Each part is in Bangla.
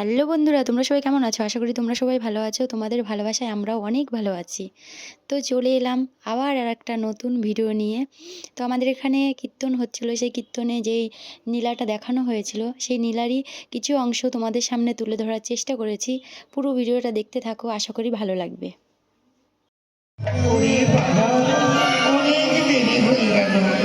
হ্যালো বন্ধুরা, তোমরা সবাই কেমন আছো? আশা করি তোমরা সবাই ভালো আছো। তোমাদের ভালোবাসায় আমরাও অনেক ভালো আছি। তো চলে এলাম আবার আর একটা নতুন ভিডিও নিয়ে। তো আমাদের এখানে কীর্তন হচ্ছিল, সেই কীর্তনে যেই নীলাটা দেখানো হয়েছিল, সেই নীলারই কিছু অংশ তোমাদের সামনে তুলে ধরার চেষ্টা করেছি। পুরো ভিডিওটা দেখতে থাকো, আশা করি ভালো লাগবে। অনেক হয়ে গেল।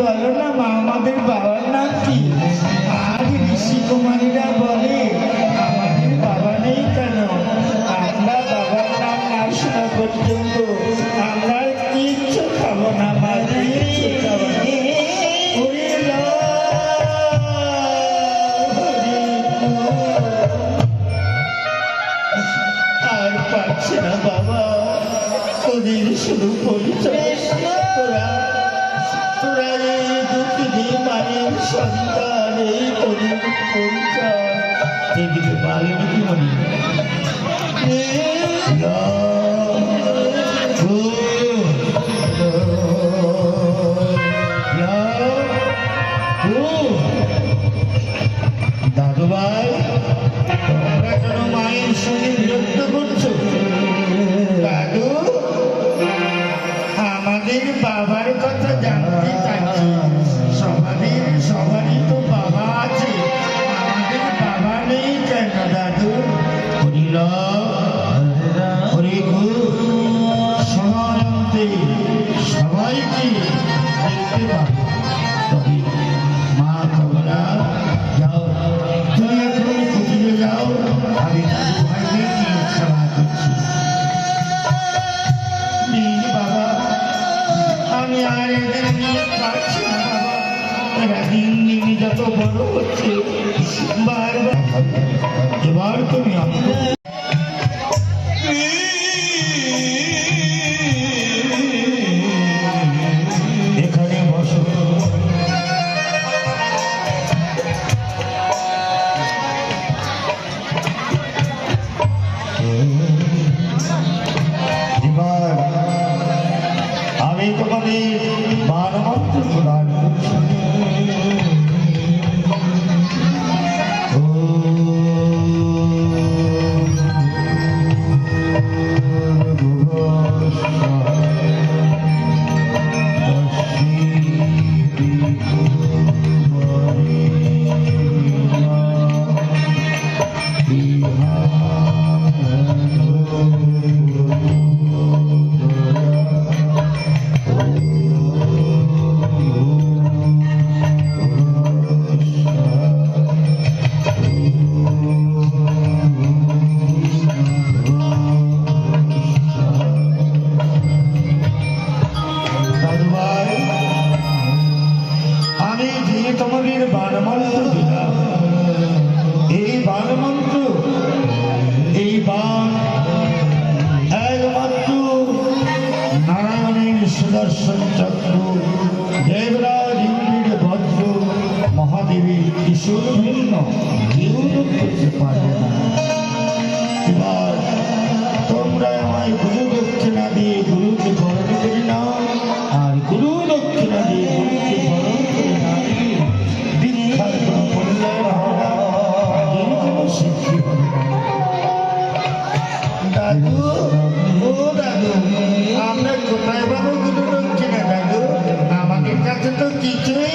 বলো না মা আমাদের বাবার নাম কি Tem que. Santo Pablo. চক্র দেবরাজ ইন্দ্রের বজ্র মহাদেবের কিশোর ভিন্ন কেউ করতে পারবে না এবার তোমরা আমায় গুরু দক্ষিণা দিয়ে গুরুকে বরণ করে নাও আর গুরু দক্ষিণা দিয়ে গুরুকে বরণ করে না দিয়ে দীক্ষার কোনো মূল্যায়ন হবে না কোনো সিদ্ধি হবে না দাদু আমাদের কাছে তো কিছুই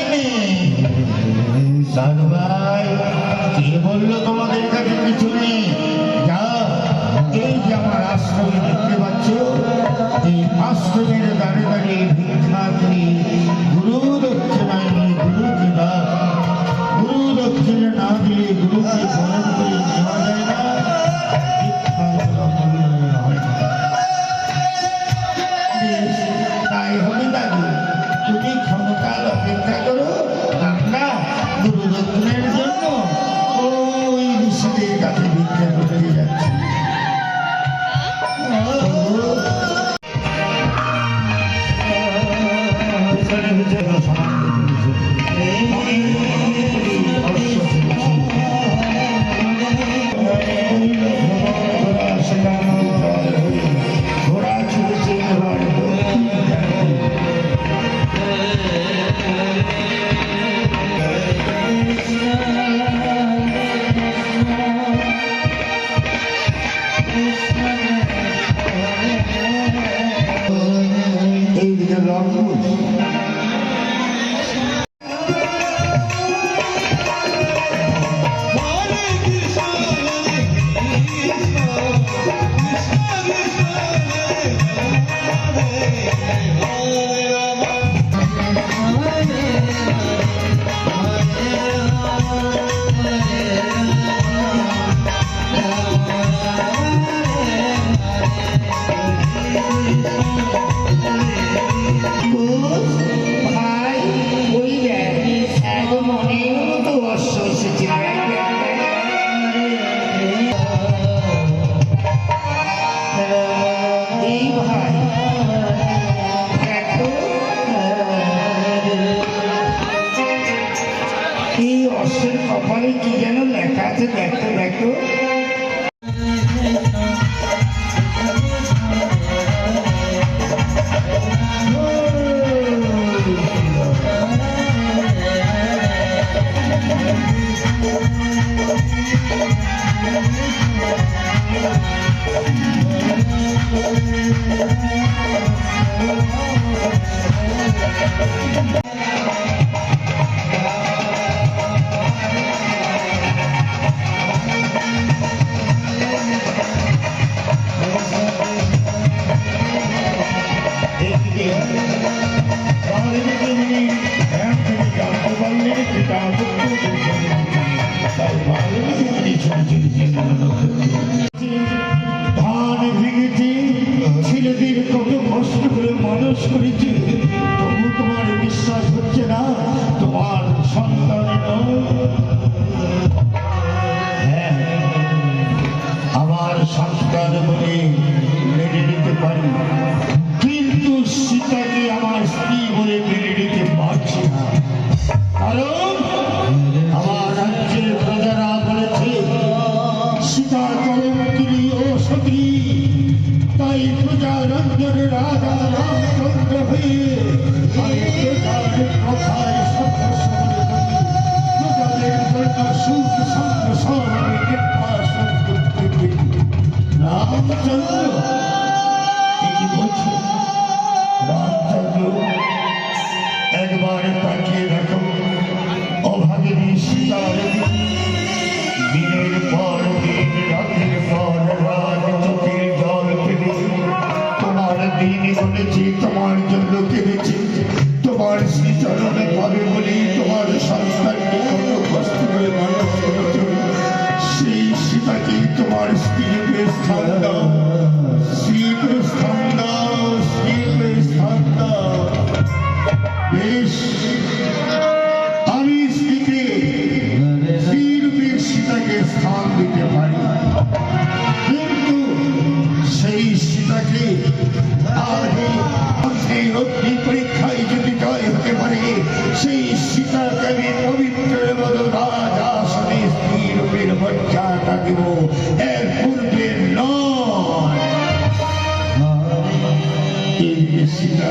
সীতা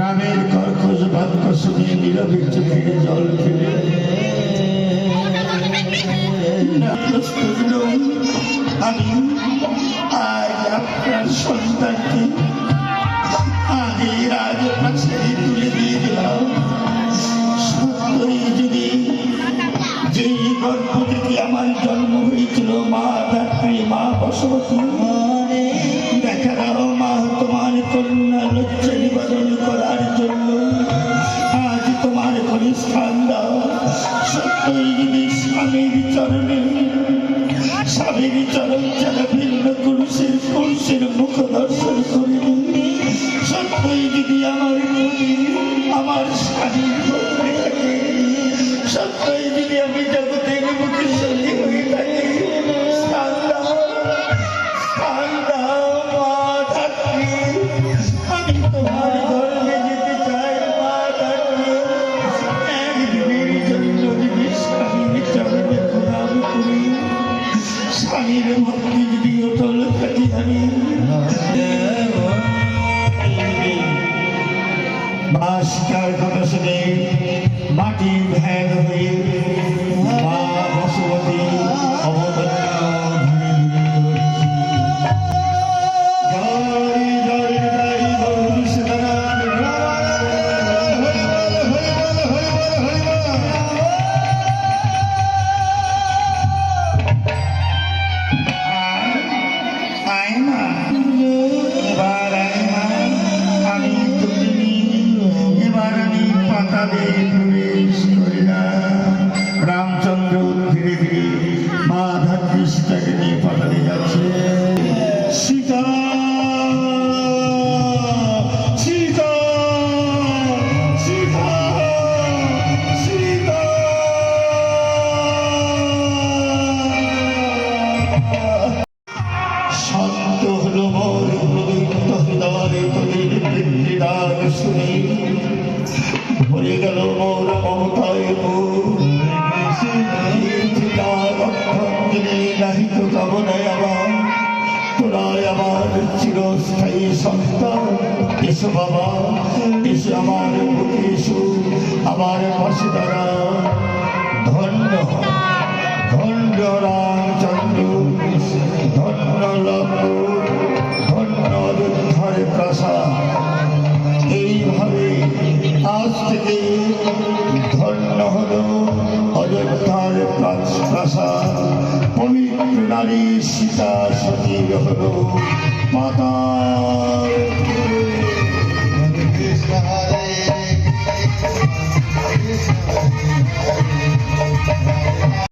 রামের কর্কশ বাক্য শুনিয়ে নীরবের চোখে জল ফেলে। আমি আজ আপনার সন্তানকে আগে রাজপ্রাসাদে তুলে দিয়ে দিলাম সত্যই যদি যেই গর্ভ থেকে আমার জন্ম হয়েছিল, মা ধাত্রী মা বসবতী জন্য লজ্জা নিবারণ করার জন্য আজ তোমার ঘরে সত্যই ভক্তি যদি অটল থাকি আমি কথা শুনে মাটি ভ্যান হয়ে এসো বাবা এসো আমার বুকে এসো, আমার পাশে দাঁড়া। ধন্য ধন্য রামচন্দ্র, ধন্য লক্ষ্মণ, ধন্য অযোধ্যার প্রাসাদ। এইভাবে আজ থেকে ধন্য হল অযোধ্যার প্রাস- প্রাসাদ। পবিত্র নারী সীতা সতীর হল মাতা Hare